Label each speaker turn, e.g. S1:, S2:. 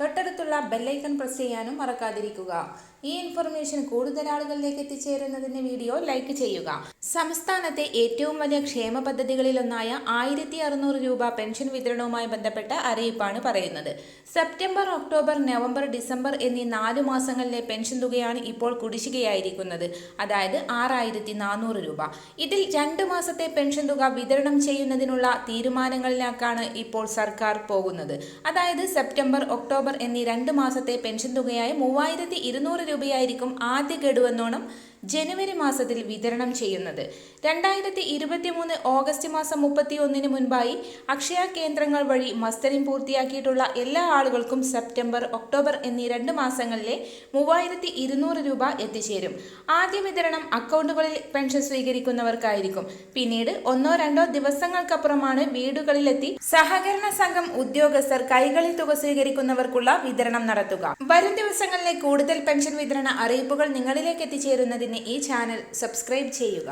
S1: തൊട്ടടുത്തുള്ള bell icon press ചെയ്യാനും മറക്കാതിരിക്കുക. ഈ ഇൻഫർമേഷൻ കൂടുതൽ ആളുകളിലേക്ക് എത്തിച്ചേരുന്നതിന് വീഡിയോ ലൈക്ക് ചെയ്യുക. സംസ്ഥാനത്തെ ഏറ്റവും വലിയ ക്ഷേമ പദ്ധതികളിലൊന്നായ ആയിരത്തി അറുന്നൂറ് രൂപ പെൻഷൻ വിതരണവുമായി ബന്ധപ്പെട്ട അറിയിപ്പാണ് പറയുന്നത്. സെപ്റ്റംബർ ഒക്ടോബർ നവംബർ ഡിസംബർ എന്നീ നാലു മാസങ്ങളിലെ പെൻഷൻ തുകയാണ് ഇപ്പോൾ കുടിശ്ശികയായിരിക്കുന്നത്. അതായത് ആറായിരത്തി നാനൂറ് രൂപ. ഇതിൽ രണ്ട് മാസത്തെ പെൻഷൻ തുക വിതരണം ചെയ്യുന്നതിനുള്ള തീരുമാനങ്ങളിലേക്കാണ് ഇപ്പോൾ സർക്കാർ പോകുന്നത്. അതായത് സെപ്റ്റംബർ ഒക്ടോബർ എന്നീ രണ്ട് മാസത്തെ പെൻഷൻ തുകയായ മൂവായിരത്തി ഇരുന്നൂറ് രൂപയായിരിക്കും ആദ്യ ഗഡുവെന്നോണം ജനുവരി മാസത്തിൽ വിതരണം ചെയ്യുന്നത്. രണ്ടായിരത്തി ഇരുപത്തി മൂന്ന് ഓഗസ്റ്റ് മാസം മുപ്പത്തി ഒന്നിന് മുൻപായി അക്ഷയ കേന്ദ്രങ്ങൾ വഴി മസ്തരിം പൂർത്തിയാക്കിയിട്ടുള്ള എല്ലാ ആളുകൾക്കും സെപ്റ്റംബർ ഒക്ടോബർ എന്നീ രണ്ട് മാസങ്ങളിലെ മൂവായിരത്തി ഇരുന്നൂറ് രൂപ എത്തിച്ചേരും. ആദ്യ വിതരണം അക്കൗണ്ടുകളിൽ പെൻഷൻ സ്വീകരിക്കുന്നവർക്കായിരിക്കും. പിന്നീട് ഒന്നോ രണ്ടോ ദിവസങ്ങൾക്കപ്പുറമാണ് വീടുകളിലെത്തി സഹകരണ സംഘം ഉദ്യോഗസ്ഥർ കൈകളിൽ തുക സ്വീകരിക്കുന്നവർക്കുള്ള വിതരണം നടത്തുക. വരും ദിവസങ്ങളിലെ കൂടുതൽ പെൻഷൻ വിതരണ അറിയിപ്പുകൾ നിങ്ങളിലേക്ക് എത്തിച്ചേരുന്നതിന് ഈ ചാനൽ സബ്സ്ക്രൈബ് ചെയ്യുക.